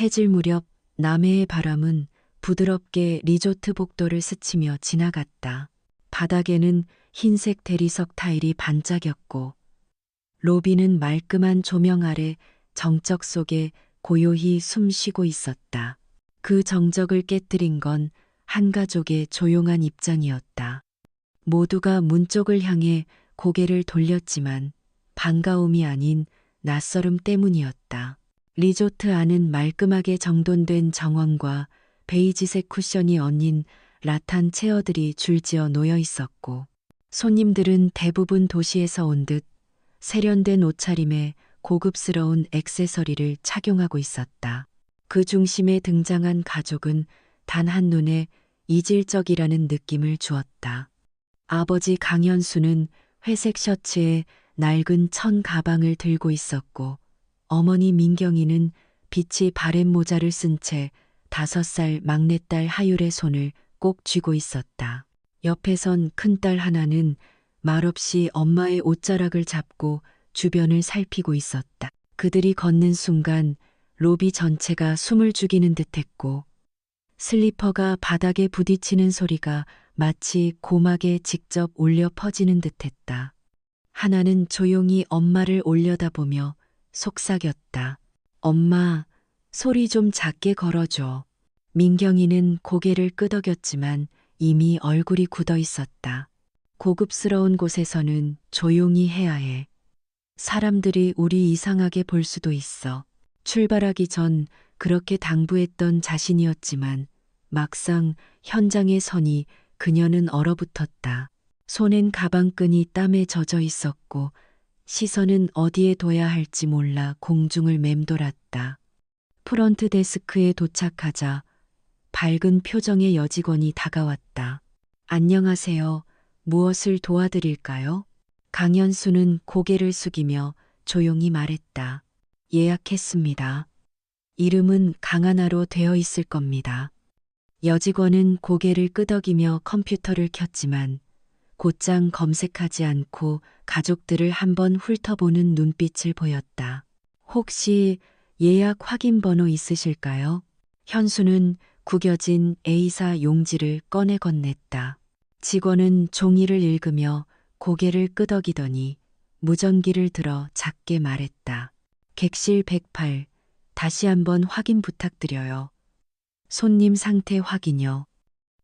해질 무렵 남해의 바람은 부드럽게 리조트 복도를 스치며 지나갔다. 바닥에는 흰색 대리석 타일이 반짝였고 로비는 말끔한 조명 아래 정적 속에 고요히 숨 쉬고 있었다. 그 정적을 깨뜨린 건 한 가족의 조용한 입장이었다. 모두가 문 쪽을 향해 고개를 돌렸지만 반가움이 아닌 낯설음 때문이었다. 리조트 안은 말끔하게 정돈된 정원과 베이지색 쿠션이 얹힌 라탄 체어들이 줄지어 놓여 있었고 손님들은 대부분 도시에서 온 듯 세련된 옷차림에 고급스러운 액세서리를 착용하고 있었다. 그 중심에 등장한 가족은 단 한눈에 이질적이라는 느낌을 주었다. 아버지 강현수는 회색 셔츠에 낡은 천 가방을 들고 있었고 어머니 민경이는 빛이 바랜 모자를 쓴 채 다섯 살 막내딸 하율의 손을 꼭 쥐고 있었다. 옆에선 큰딸 하나는 말없이 엄마의 옷자락을 잡고 주변을 살피고 있었다. 그들이 걷는 순간 로비 전체가 숨을 죽이는 듯했고 슬리퍼가 바닥에 부딪히는 소리가 마치 고막에 직접 울려 퍼지는 듯했다. 하나는 조용히 엄마를 올려다보며 속삭였다. 엄마, 소리 좀 작게 걸어줘. 민경이는 고개를 끄덕였지만 이미 얼굴이 굳어 있었다. 고급스러운 곳에서는 조용히 해야 해. 사람들이 우리 이상하게 볼 수도 있어. 출발하기 전 그렇게 당부했던 자신이었지만 막상 현장에 서니 그녀는 얼어붙었다. 손엔 가방끈이 땀에 젖어 있었고 시선은 어디에 둬야 할지 몰라 공중을 맴돌았다. 프런트 데스크에 도착하자 밝은 표정의 여직원이 다가왔다. 안녕하세요. 무엇을 도와드릴까요? 강현수는 고개를 숙이며 조용히 말했다. 예약했습니다. 이름은 강하나로 되어 있을 겁니다. 여직원은 고개를 끄덕이며 컴퓨터를 켰지만 곧장 검색하지 않고 가족들을 한번 훑어보는 눈빛을 보였다. 혹시 예약 확인 번호 있으실까요? 현수는 구겨진 A사 용지를 꺼내 건넸다. 직원은 종이를 읽으며 고개를 끄덕이더니 무전기를 들어 작게 말했다. 객실 108, 다시 한번 확인 부탁드려요. 손님 상태 확인요.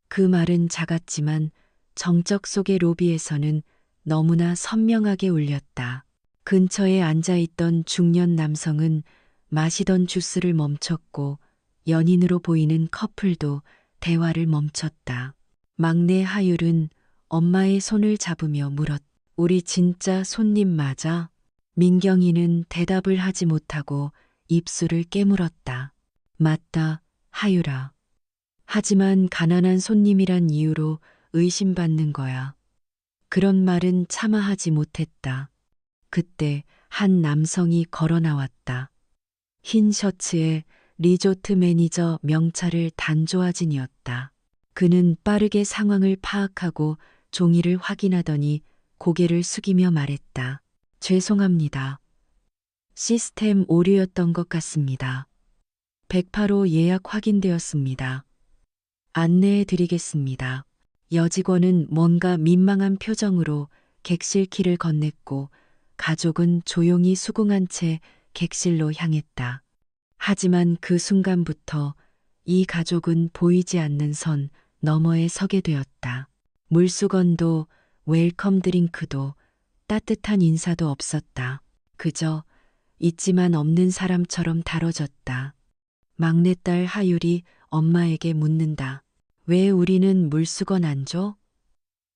그 말은 작았지만 정적 속의 로비에서는 너무나 선명하게 울렸다. 근처에 앉아있던 중년 남성은 마시던 주스를 멈췄고 연인으로 보이는 커플도 대화를 멈췄다. 막내 하율은 엄마의 손을 잡으며 물었. 우리 진짜 손님 맞아? 민경이는 대답을 하지 못하고 입술을 깨물었다. 맞다, 하율아. 하지만 가난한 손님이란 이유로 의심받는 거야. 그런 말은 차마 하지 못했다. 그때 한 남성이 걸어 나왔다. 흰 셔츠에 리조트 매니저 명찰을 단 조아진이었다. 그는 빠르게 상황을 파악하고 종이를 확인하더니 고개를 숙이며 말했다. 죄송합니다. 시스템 오류였던 것 같습니다. 108호 예약 확인되었습니다. 안내해 드리겠습니다. 여직원은 뭔가 민망한 표정으로 객실 키를 건넸고 가족은 조용히 수긍한 채 객실로 향했다. 하지만 그 순간부터 이 가족은 보이지 않는 선 너머에 서게 되었다. 물수건도 웰컴 드링크도 따뜻한 인사도 없었다. 그저 있지만 없는 사람처럼 다뤄졌다. 막내딸 하율이 엄마에게 묻는다. 왜 우리는 물수건 안 줘?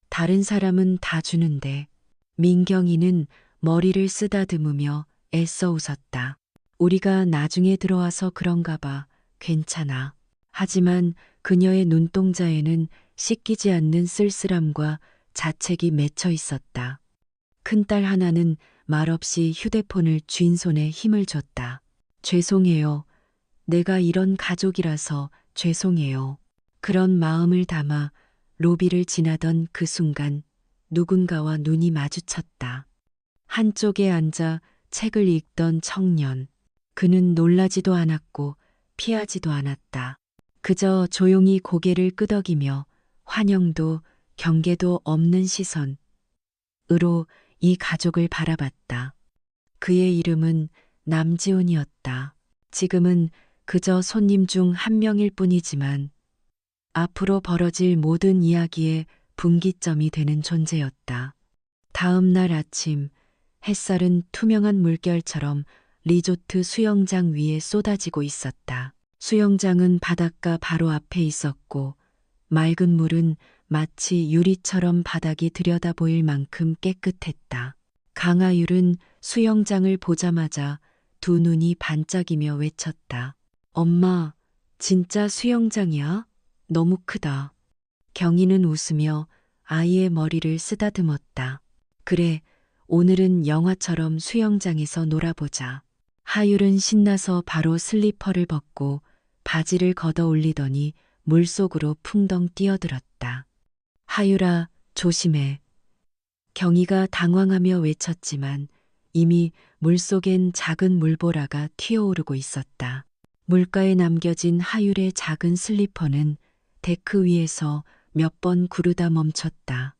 다른 사람은 다 주는데 민경이는 머리를 쓰다듬으며 애써 웃었다. 우리가 나중에 들어와서 그런가 봐. 괜찮아. 하지만 그녀의 눈동자에는 씻기지 않는 쓸쓸함과 자책이 맺혀 있었다. 큰딸 하나는 말없이 휴대폰을 쥔 손에 힘을 줬다. 죄송해요. 내가 이런 가족이라서 죄송해요. 그런 마음을 담아 로비를 지나던 그 순간 누군가와 눈이 마주쳤다. 한쪽에 앉아 책을 읽던 청년. 그는 놀라지도 않았고 피하지도 않았다. 그저 조용히 고개를 끄덕이며 환영도 경계도 없는 시선으로 이 가족을 바라봤다. 그의 이름은 남지훈이었다. 지금은 그저 손님 중 한 명일 뿐이지만 앞으로 벌어질 모든 이야기의 분기점이 되는 존재였다. 다음 날 아침 햇살은 투명한 물결처럼 리조트 수영장 위에 쏟아지고 있었다. 수영장은 바닷가 바로 앞에 있었고 맑은 물은 마치 유리처럼 바닥이 들여다 보일 만큼 깨끗했다. 강하율은 수영장을 보자마자 두 눈이 반짝이며 외쳤다. 엄마, 진짜 수영장이야? 너무 크다. 경희는 웃으며 아이의 머리를 쓰다듬었다. 그래, 오늘은 영화처럼 수영장에서 놀아보자. 하율은 신나서 바로 슬리퍼를 벗고 바지를 걷어 올리더니 물속으로 풍덩 뛰어들었다. 하율아, 조심해. 경희가 당황하며 외쳤지만 이미 물속엔 작은 물보라가 튀어오르고 있었다. 물가에 남겨진 하율의 작은 슬리퍼는 데크 위에서 몇 번 구르다 멈췄다.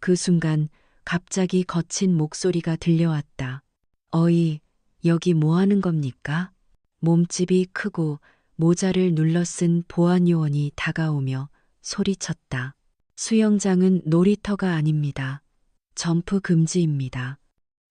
그 순간 갑자기 거친 목소리가 들려왔다. 어이, 여기 뭐 하는 겁니까? 몸집이 크고 모자를 눌러 쓴 보안 요원이 다가오며 소리쳤다. 수영장은 놀이터가 아닙니다. 점프 금지입니다.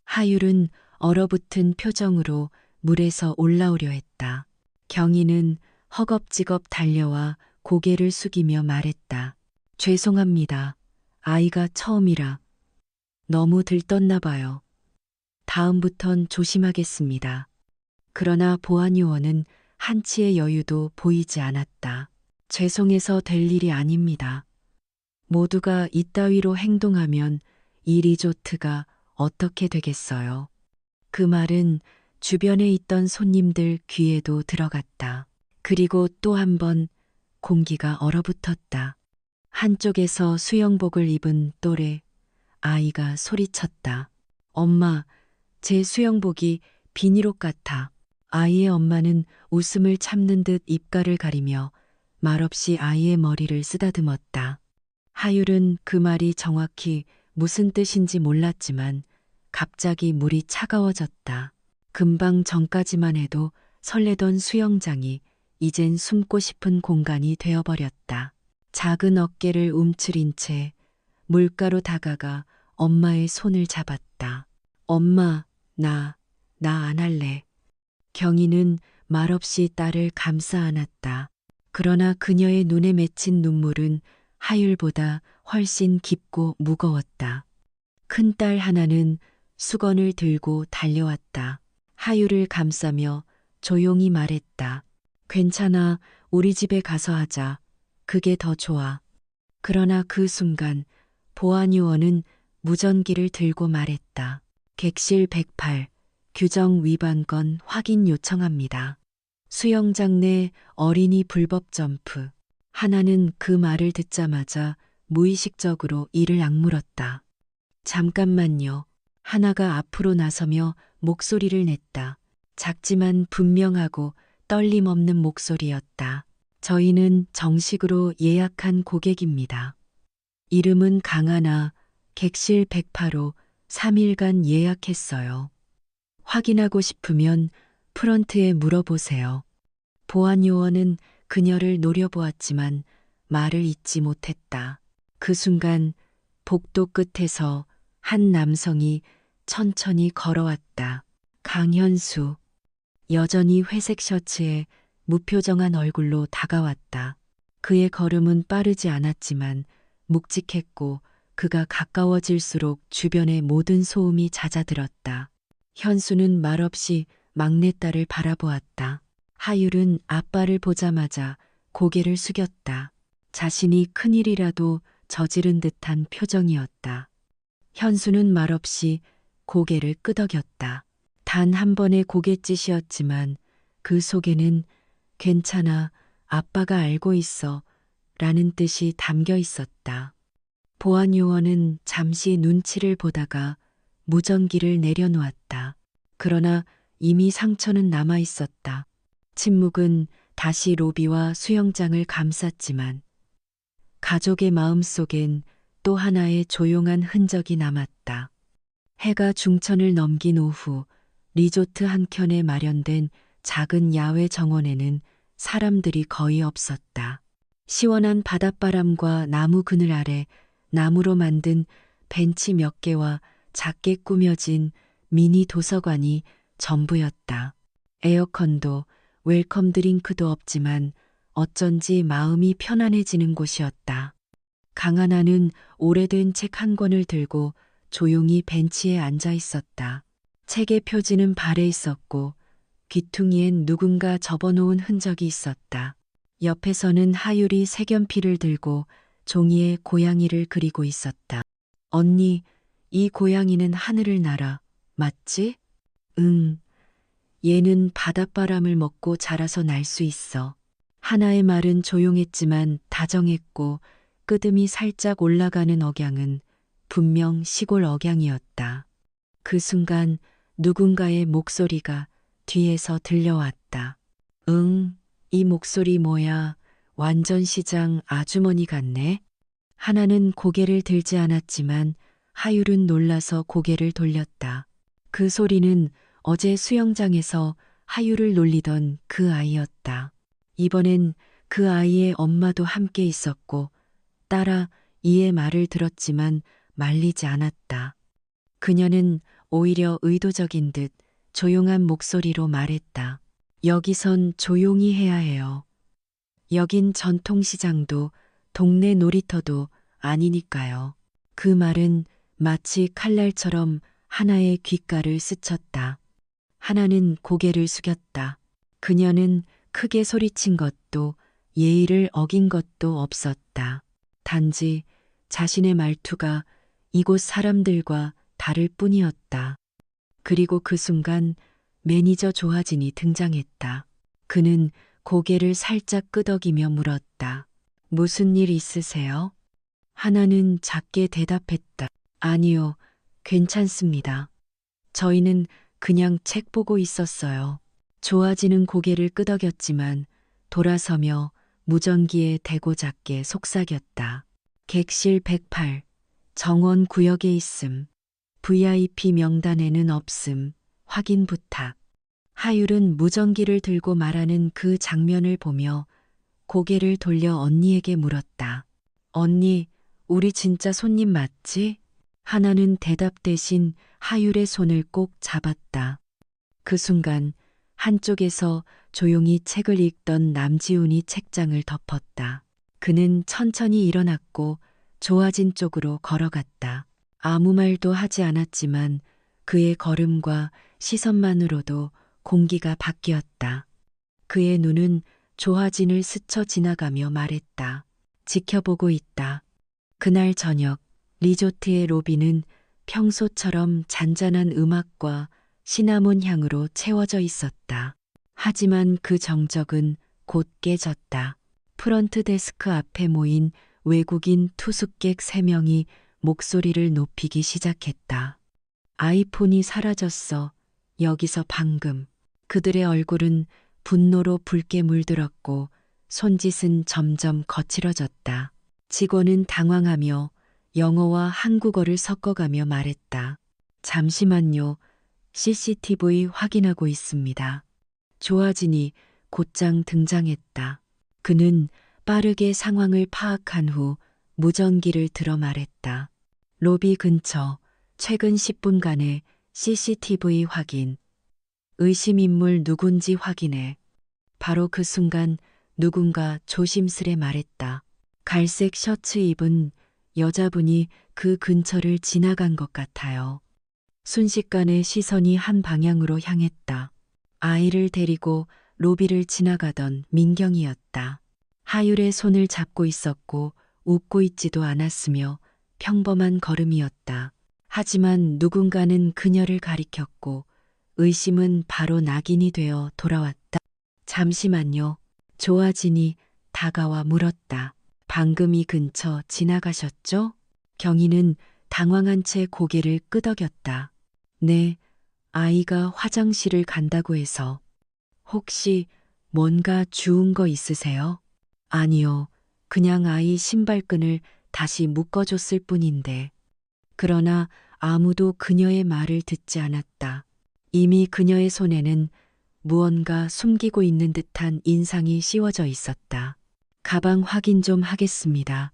하율은 얼어붙은 표정으로 물에서 올라오려 했다. 경희는 허겁지겁 달려와 고개를 숙이며 말했다. 죄송합니다. 아이가 처음이라. 너무 들떴나 봐요. 다음부턴 조심하겠습니다. 그러나 보안요원은 한치의 여유도 보이지 않았다. 죄송해서 될 일이 아닙니다. 모두가 이따위로 행동하면 이 리조트가 어떻게 되겠어요? 그 말은 주변에 있던 손님들 귀에도 들어갔다. 그리고 또 한 번 공기가 얼어붙었다. 한쪽에서 수영복을 입은 또래 아이가 소리쳤다. 엄마, 제 수영복이 비닐옷 같아. 아이의 엄마는 웃음을 참는 듯 입가를 가리며 말없이 아이의 머리를 쓰다듬었다. 하율은 그 말이 정확히 무슨 뜻인지 몰랐지만 갑자기 물이 차가워졌다. 금방 전까지만 해도 설레던 수영장이 이젠 숨고 싶은 공간이 되어버렸다. 작은 어깨를 움츠린 채 물가로 다가가 엄마의 손을 잡았다. 엄마, 나, 나 안 할래. 경희는 말없이 딸을 감싸 안았다. 그러나 그녀의 눈에 맺힌 눈물은 하율보다 훨씬 깊고 무거웠다. 큰 딸 하나는 수건을 들고 달려왔다. 하율을 감싸며 조용히 말했다. 괜찮아, 우리 집에 가서 하자. 그게 더 좋아. 그러나 그 순간 보안요원은 무전기를 들고 말했다. 객실 108, 규정 위반 건 확인 요청합니다. 수영장 내 어린이 불법 점프. 하나는 그 말을 듣자마자 무의식적으로 이를 악물었다. 잠깐만요. 하나가 앞으로 나서며 목소리를 냈다. 작지만 분명하고 떨림 없는 목소리였다. 저희는 정식으로 예약한 고객입니다. 이름은 강하나 객실 108호 3일간 예약했어요. 확인하고 싶으면 프런트에 물어보세요. 보안 요원은 그녀를 노려보았지만 말을 잇지 못했다. 그 순간 복도 끝에서 한 남성이 천천히 걸어왔다. 강현수. 여전히 회색 셔츠에 무표정한 얼굴로 다가왔다. 그의 걸음은 빠르지 않았지만 묵직했고 그가 가까워질수록 주변의 모든 소음이 잦아들었다. 현수는 말없이 막내딸을 바라보았다. 하율은 아빠를 보자마자 고개를 숙였다. 자신이 큰일이라도 저지른 듯한 표정이었다. 현수는 말없이 고개를 끄덕였다. 단 한 번의 고갯짓이었지만 그 속에는 괜찮아, 아빠가 알고 있어 라는 뜻이 담겨 있었다. 보안 요원은 잠시 눈치를 보다가 무전기를 내려놓았다. 그러나 이미 상처는 남아 있었다. 침묵은 다시 로비와 수영장을 감쌌지만 가족의 마음 속엔 또 하나의 조용한 흔적이 남았다. 해가 중천을 넘긴 오후 리조트 한켠에 마련된 작은 야외 정원에는 사람들이 거의 없었다. 시원한 바닷바람과 나무 그늘 아래 나무로 만든 벤치 몇 개와 작게 꾸며진 미니 도서관이 전부였다. 에어컨도 웰컴 드링크도 없지만 어쩐지 마음이 편안해지는 곳이었다. 강하나는 오래된 책 한 권을 들고 조용히 벤치에 앉아 있었다. 책의 표지는 발에 있었고 귀퉁이엔 누군가 접어놓은 흔적이 있었다. 옆에서는 하율이 색연필을 들고 종이에 고양이를 그리고 있었다. 언니, 이 고양이는 하늘을 날아, 맞지? 응. 얘는 바닷바람을 먹고 자라서 날 수 있어. 하나의 말은 조용했지만 다정했고 끄듬이 살짝 올라가는 억양은 분명 시골 억양이었다. 그 순간 누군가의 목소리가 뒤에서 들려왔다. 응, 이 목소리 뭐야. 완전 시장 아주머니 같네. 하나는 고개를 들지 않았지만 하율은 놀라서 고개를 돌렸다. 그 소리는 어제 수영장에서 하율을 놀리던 그 아이였다. 이번엔 그 아이의 엄마도 함께 있었고 따라 이의 말을 들었지만 말리지 않았다. 그녀는 오히려 의도적인 듯 조용한 목소리로 말했다. 여기선 조용히 해야 해요. 여긴 전통시장도 동네 놀이터도 아니니까요. 그 말은 마치 칼날처럼 하나의 귓가를 스쳤다. 하나는 고개를 숙였다. 그녀는 크게 소리친 것도 예의를 어긴 것도 없었다. 단지 자신의 말투가 이곳 사람들과 다를 뿐이었다. 그리고 그 순간 매니저 조하진이 등장했다. 그는 고개를 살짝 끄덕이며 물었다. 무슨 일 있으세요? 하나는 작게 대답했다. 아니요, 괜찮습니다. 저희는 그냥 책 보고 있었어요. 조아지는 고개를 끄덕였지만 돌아서며 무전기에 대고 작게 속삭였다. 객실 108, 정원 구역에 있음. VIP 명단에는 없음. 확인 부탁. 하율은 무전기를 들고 말하는 그 장면을 보며 고개를 돌려 언니에게 물었다. 언니, 우리 진짜 손님 맞지? 하나는 대답 대신 하율의 손을 꼭 잡았다. 그 순간 한쪽에서 조용히 책을 읽던 남지훈이 책장을 덮었다. 그는 천천히 일어났고 조아진 쪽으로 걸어갔다. 아무 말도 하지 않았지만 그의 걸음과 시선만으로도 공기가 바뀌었다. 그의 눈은 조아진을 스쳐 지나가며 말했다. 지켜보고 있다. 그날 저녁 리조트의 로비는 평소처럼 잔잔한 음악과 시나몬 향으로 채워져 있었다. 하지만 그 정적은 곧 깨졌다. 프런트 데스크 앞에 모인 외국인 투숙객 세명이 목소리를 높이기 시작했다. 아이폰이 사라졌어. 여기서 방금. 그들의 얼굴은 분노로 붉게 물들었고 손짓은 점점 거칠어졌다. 직원은 당황하며 영어와 한국어를 섞어가며 말했다. 잠시만요. CCTV 확인하고 있습니다. 조아진이 곧장 등장했다. 그는 빠르게 상황을 파악한 후 무전기를 들어 말했다. 로비 근처 최근 10분간의 CCTV 확인. 의심 인물 누군지 확인해. 바로 그 순간 누군가 조심스레 말했다. 갈색 셔츠 입은 여자분이 그 근처를 지나간 것 같아요. 순식간에 시선이 한 방향으로 향했다. 아이를 데리고 로비를 지나가던 민경이었다. 하율의 손을 잡고 있었고 웃고 있지도 않았으며 평범한 걸음이었다. 하지만 누군가는 그녀를 가리켰고 의심은 바로 낙인이 되어 돌아왔다. 잠시만요. 조아진이 다가와 물었다. 방금 이 근처 지나가셨죠? 경희는 당황한 채 고개를 끄덕였다. 네, 아이가 화장실을 간다고 해서 혹시 뭔가 주운 거 있으세요? 아니요. 그냥 아이 신발끈을 다시 묶어줬을 뿐인데. 그러나 아무도 그녀의 말을 듣지 않았다. 이미 그녀의 손에는 무언가 숨기고 있는 듯한 인상이 씌워져 있었다. 가방 확인 좀 하겠습니다.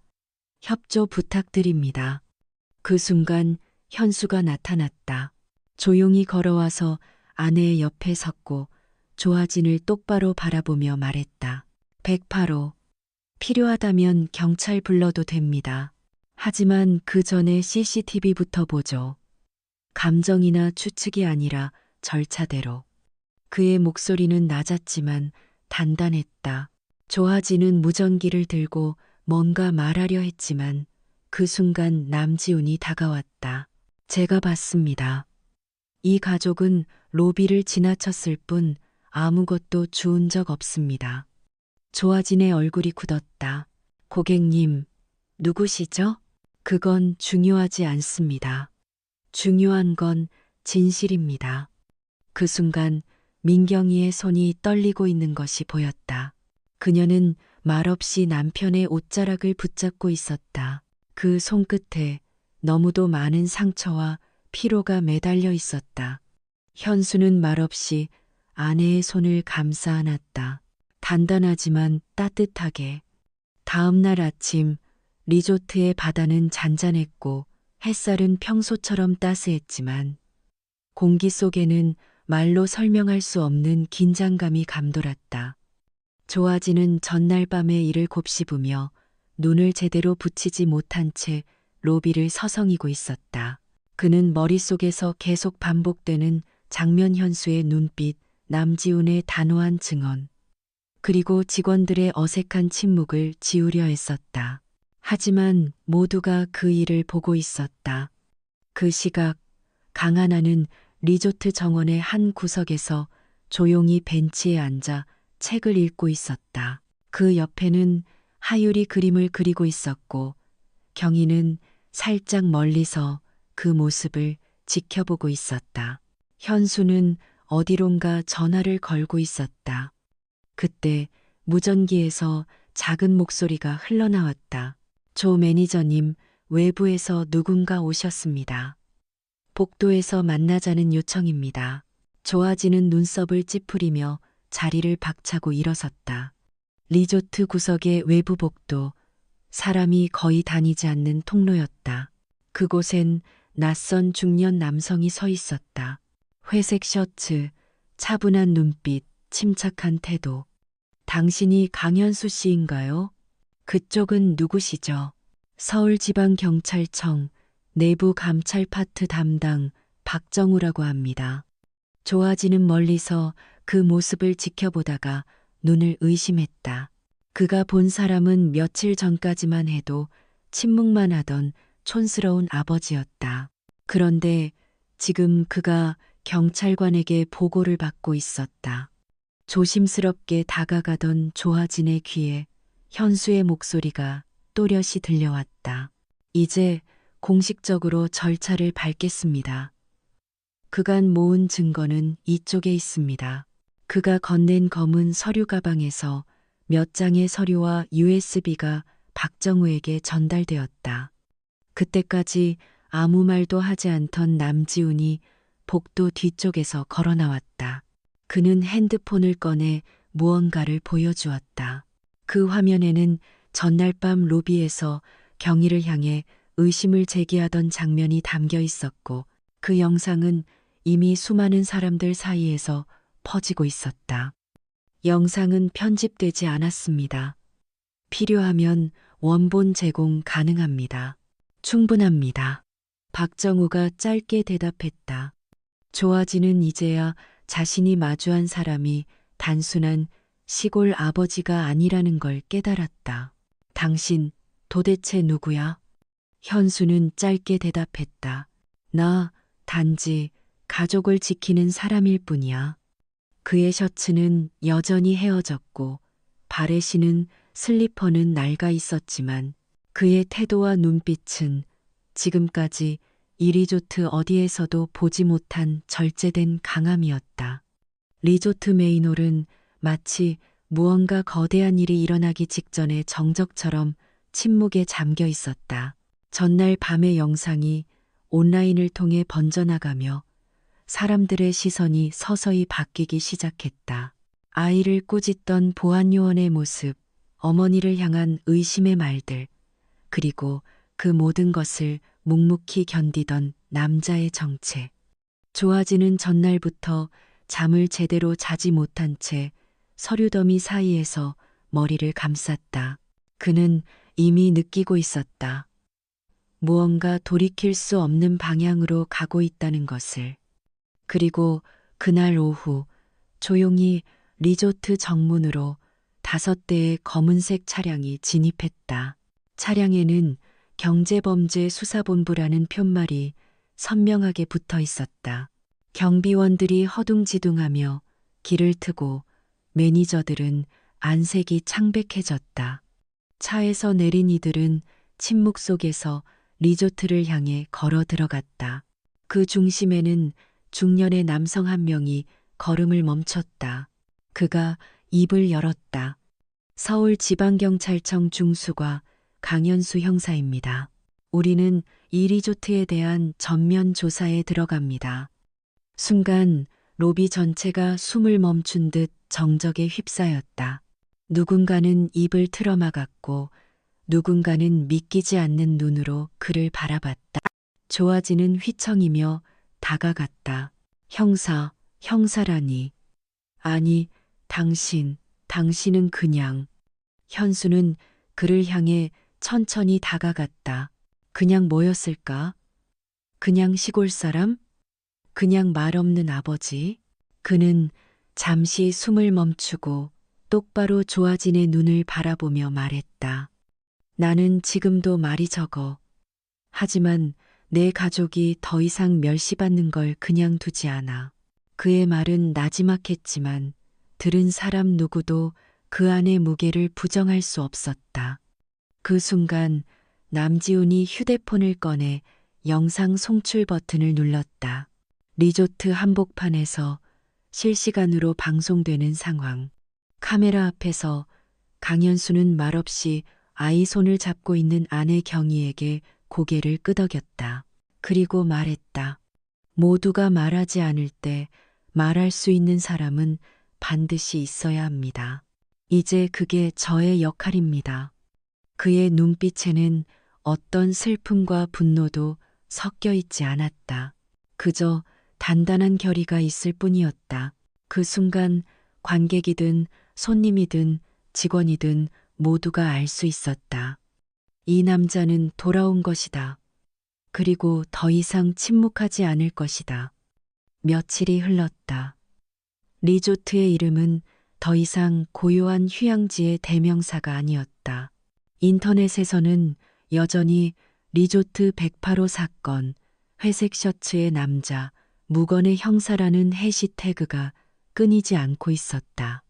협조 부탁드립니다. 그 순간 현수가 나타났다. 조용히 걸어와서 아내의 옆에 섰고 조아진을 똑바로 바라보며 말했다. 108호. 필요하다면 경찰 불러도 됩니다. 하지만 그 전에 CCTV부터 보죠. 감정이나 추측이 아니라 절차대로. 그의 목소리는 낮았지만 단단했다. 조아진은 무전기를 들고 뭔가 말하려 했지만 그 순간 남지훈이 다가왔다. 제가 봤습니다. 이 가족은 로비를 지나쳤을 뿐 아무것도 주운 적 없습니다. 조아진의 얼굴이 굳었다. 고객님, 누구시죠? 그건 중요하지 않습니다. 중요한 건 진실입니다. 그 순간 민경이의 손이 떨리고 있는 것이 보였다. 그녀는 말없이 남편의 옷자락을 붙잡고 있었다. 그 손끝에 너무도 많은 상처와 피로가 매달려 있었다. 현수는 말없이 아내의 손을 감싸 안았다. 단단하지만 따뜻하게. 다음 날 아침 리조트의 바다는 잔잔했고 햇살은 평소처럼 따스했지만 공기 속에는 말로 설명할 수 없는 긴장감이 감돌았다. 조아지는 전날 밤의 일을 곱씹으며 눈을 제대로 붙이지 못한 채 로비를 서성이고 있었다. 그는 머릿속에서 계속 반복되는 장면 현수의 눈빛, 남지훈의 단호한 증언, 그리고 직원들의 어색한 침묵을 지우려 했었다. 하지만 모두가 그 일을 보고 있었다. 그 시각, 강하나는 리조트 정원의 한 구석에서 조용히 벤치에 앉아 책을 읽고 있었다. 그 옆에는 하율이 그림을 그리고 있었고 경희는 살짝 멀리서 그 모습을 지켜보고 있었다. 현수는 어디론가 전화를 걸고 있었다. 그때 무전기에서 작은 목소리가 흘러나왔다. 조 매니저님, 외부에서 누군가 오셨습니다. 복도에서 만나자는 요청입니다. 조아지는 눈썹을 찌푸리며 자리를 박차고 일어섰다. 리조트 구석의 외부 복도, 사람이 거의 다니지 않는 통로였다. 그곳엔 낯선 중년 남성이 서 있었다. 회색 셔츠, 차분한 눈빛, 침착한 태도. 당신이 강현수 씨인가요? 그쪽은 누구시죠? 서울지방경찰청 내부 감찰 파트 담당 박정우라고 합니다. 조아지는 멀리서 그 모습을 지켜보다가 눈을 의심했다. 그가 본 사람은 며칠 전까지만 해도 침묵만 하던 촌스러운 아버지였다. 그런데 지금 그가 경찰관에게 보고를 받고 있었다. 조심스럽게 다가가던 조아진의 귀에 현수의 목소리가 또렷이 들려왔다. 이제 공식적으로 절차를 밟겠습니다. 그간 모은 증거는 이쪽에 있습니다. 그가 건넨 검은 서류 가방에서 몇 장의 서류와 USB가 박정우에게 전달되었다. 그때까지 아무 말도 하지 않던 남지훈이 복도 뒤쪽에서 걸어 나왔다. 그는 핸드폰을 꺼내 무언가를 보여주었다. 그 화면에는 전날 밤 로비에서 경희를 향해 의심을 제기하던 장면이 담겨 있었고 그 영상은 이미 수많은 사람들 사이에서 퍼지고 있었다. 영상은 편집되지 않았습니다. 필요하면 원본 제공 가능합니다. 충분합니다. 박정우가 짧게 대답했다. 조아지는 이제야 자신이 마주한 사람이 단순한 시골 아버지가 아니라는 걸 깨달았다. 당신 도대체 누구야? 현수는 짧게 대답했다. 나 단지 가족을 지키는 사람일 뿐이야. 그의 셔츠는 여전히 헤어졌고 발에 신은 슬리퍼는 낡아 있었지만 그의 태도와 눈빛은 지금까지 이 리조트 어디에서도 보지 못한 절제된 강함이었다. 리조트 메인홀은 마치 무언가 거대한 일이 일어나기 직전의 정적처럼 침묵에 잠겨 있었다. 전날 밤의 영상이 온라인을 통해 번져나가며 사람들의 시선이 서서히 바뀌기 시작했다. 아이를 꾸짖던 보안요원의 모습, 어머니를 향한 의심의 말들, 그리고 그 모든 것을 묵묵히 견디던 남자의 정체. 좋아지는 전날부터 잠을 제대로 자지 못한 채 서류 더미 사이에서 머리를 감쌌다. 그는 이미 느끼고 있었다. 무언가 돌이킬 수 없는 방향으로 가고 있다는 것을. 그리고 그날 오후 조용히 리조트 정문으로 다섯 대의 검은색 차량이 진입했다. 차량에는 경제범죄 수사본부라는 편말이 선명하게 붙어 있었다. 경비원들이 허둥지둥하며 길을 트고 매니저들은 안색이 창백해졌다. 차에서 내린 이들은 침묵 속에서 리조트를 향해 걸어 들어갔다. 그 중심에는 중년의 남성 한 명이 걸음을 멈췄다. 그가 입을 열었다. 서울지방경찰청 중수과 강현수 형사입니다. 우리는 이 리조트에 대한 전면 조사에 들어갑니다. 순간 로비 전체가 숨을 멈춘 듯 정적에 휩싸였다. 누군가는 입을 틀어막았고 누군가는 믿기지 않는 눈으로 그를 바라봤다. 좋아지는 휘청이며 다가갔다. 형사, 형사라니. 아니, 당신, 당신은 그냥. 현수는 그를 향해 천천히 다가갔다. 그냥 뭐였을까? 그냥 시골 사람? 그냥 말 없는 아버지? 그는 잠시 숨을 멈추고 똑바로 조아진의 눈을 바라보며 말했다. 나는 지금도 말이 적어. 하지만 내 가족이 더 이상 멸시받는 걸 그냥 두지 않아. 그의 말은 나지막했지만 들은 사람 누구도 그 안의 무게를 부정할 수 없었다. 그 순간 남지훈이 휴대폰을 꺼내 영상 송출 버튼을 눌렀다. 리조트 한복판에서 실시간으로 방송되는 상황. 카메라 앞에서 강현수는 말없이 아이 손을 잡고 있는 아내 경희에게 고개를 끄덕였다. 그리고 말했다. 모두가 말하지 않을 때 말할 수 있는 사람은 반드시 있어야 합니다. 이제 그게 저의 역할입니다. 그의 눈빛에는 어떤 슬픔과 분노도 섞여 있지 않았다. 그저 단단한 결의가 있을 뿐이었다. 그 순간 관객이든 손님이든 직원이든 모두가 알 수 있었다. 이 남자는 돌아온 것이다. 그리고 더 이상 침묵하지 않을 것이다. 며칠이 흘렀다. 리조트의 이름은 더 이상 고요한 휴양지의 대명사가 아니었다. 인터넷에서는 여전히 리조트 108호 사건, 회색 셔츠의 남자, 무건의 형사라는 해시태그가 끊이지 않고 있었다.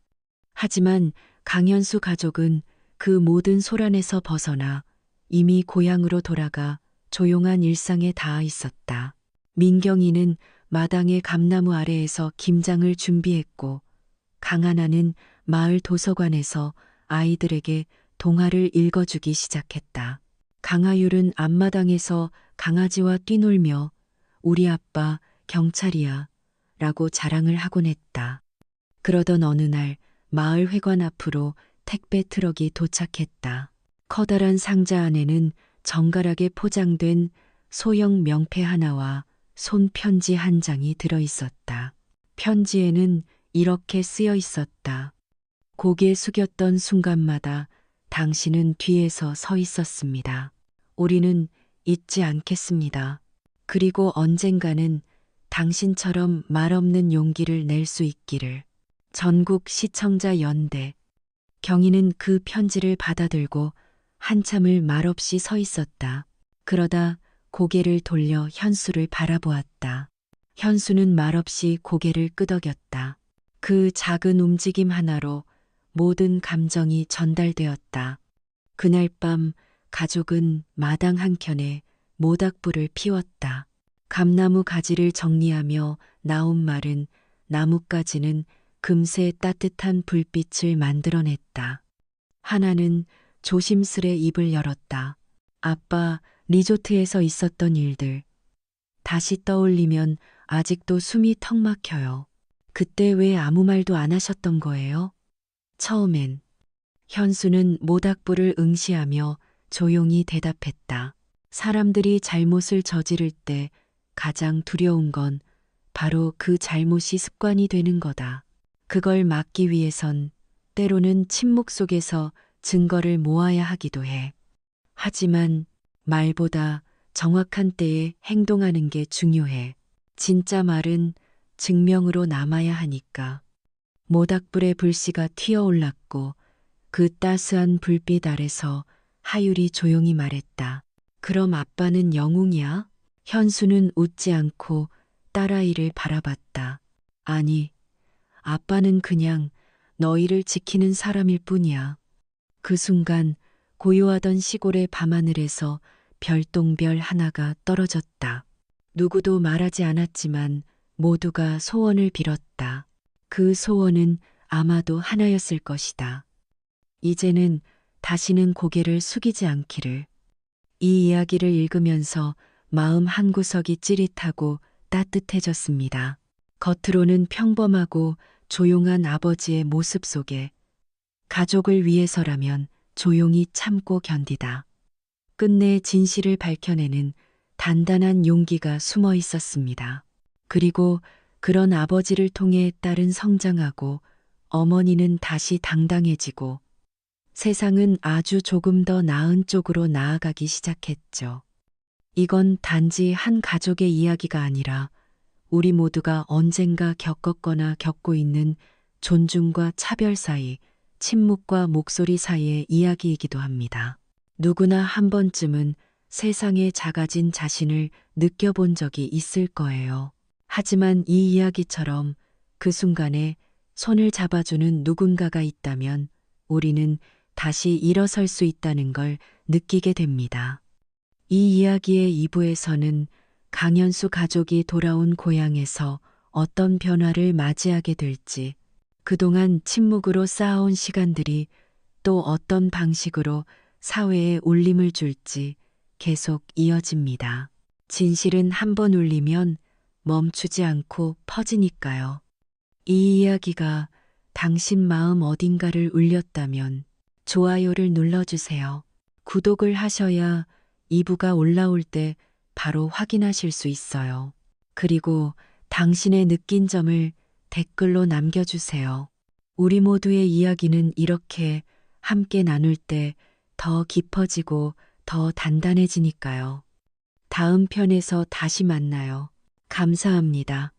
하지만 강현수 가족은 그 모든 소란에서 벗어나 이미 고향으로 돌아가 조용한 일상에 닿아 있었다. 민경이는 마당의 감나무 아래에서 김장을 준비했고 강하나는 마을 도서관에서 아이들에게 동화를 읽어주기 시작했다. 강하율은 앞마당에서 강아지와 뛰놀며 우리 아빠 경찰이야 라고 자랑을 하곤 했다. 그러던 어느 날 마을 회관 앞으로 택배 트럭이 도착했다. 커다란 상자 안에는 정갈하게 포장된 소형 명패 하나와 손편지 한 장이 들어 있었다. 편지에는 이렇게 쓰여 있었다. 고개 숙였던 순간마다 당신은 뒤에서 서 있었습니다. 우리는 잊지 않겠습니다. 그리고 언젠가는 당신처럼 말없는 용기를 낼 수 있기를. 전국 시청자 연대. 경희는 그 편지를 받아들고 한참을 말없이 서 있었다. 그러다 고개를 돌려 현수를 바라보았다. 현수는 말없이 고개를 끄덕였다. 그 작은 움직임 하나로 모든 감정이 전달되었다. 그날 밤 가족은 마당 한켠에 모닥불을 피웠다. 감나무 가지를 정리하며 나온 말은 나뭇가지는 금세 따뜻한 불빛을 만들어냈다. 하나는 조심스레 입을 열었다. 아빠, 리조트에서 있었던 일들. 다시 떠올리면 아직도 숨이 턱 막혀요. 그때 왜 아무 말도 안 하셨던 거예요? 처음엔. 현수는 모닥불을 응시하며 조용히 대답했다. 사람들이 잘못을 저지를 때 가장 두려운 건 바로 그 잘못이 습관이 되는 거다. 그걸 막기 위해선 때로는 침묵 속에서 증거를 모아야 하기도 해. 하지만 말보다 정확한 때에 행동하는 게 중요해. 진짜 말은 증명으로 남아야 하니까. 모닥불의 불씨가 튀어올랐고 그 따스한 불빛 아래서 하율이 조용히 말했다. 그럼 아빠는 영웅이야? 현수는 웃지 않고 딸아이를 바라봤다. 아니, 아빠는 그냥 너희를 지키는 사람일 뿐이야. 그 순간 고요하던 시골의 밤하늘에서 별똥별 하나가 떨어졌다. 누구도 말하지 않았지만 모두가 소원을 빌었다. 그 소원은 아마도 하나였을 것이다. 이제는 다시는 고개를 숙이지 않기를. 이 이야기를 읽으면서 마음 한구석이 찌릿하고 따뜻해졌습니다. 겉으로는 평범하고 조용한 아버지의 모습 속에 가족을 위해서라면 조용히 참고 견디다. 끝내 진실을 밝혀내는 단단한 용기가 숨어 있었습니다. 그리고 그런 아버지를 통해 딸은 성장하고 어머니는 다시 당당해지고 세상은 아주 조금 더 나은 쪽으로 나아가기 시작했죠. 이건 단지 한 가족의 이야기가 아니라 우리 모두가 언젠가 겪었거나 겪고 있는 존중과 차별 사이, 침묵과 목소리 사이의 이야기이기도 합니다. 누구나 한 번쯤은 세상에 작아진 자신을 느껴본 적이 있을 거예요. 하지만 이 이야기처럼 그 순간에 손을 잡아주는 누군가가 있다면 우리는 다시 일어설 수 있다는 걸 느끼게 됩니다. 이 이야기의 2부에서는 강현수 가족이 돌아온 고향에서 어떤 변화를 맞이하게 될지, 그동안 침묵으로 쌓아온 시간들이 또 어떤 방식으로 사회에 울림을 줄지 계속 이어집니다. 진실은 한 번 울리면 멈추지 않고 퍼지니까요. 이 이야기가 당신 마음 어딘가를 울렸다면 좋아요를 눌러주세요. 구독을 하셔야 2부가 올라올 때 바로 확인하실 수 있어요. 그리고 당신의 느낀 점을 댓글로 남겨주세요. 우리 모두의 이야기는 이렇게 함께 나눌 때 더 깊어지고 더 단단해지니까요. 다음 편에서 다시 만나요. 감사합니다.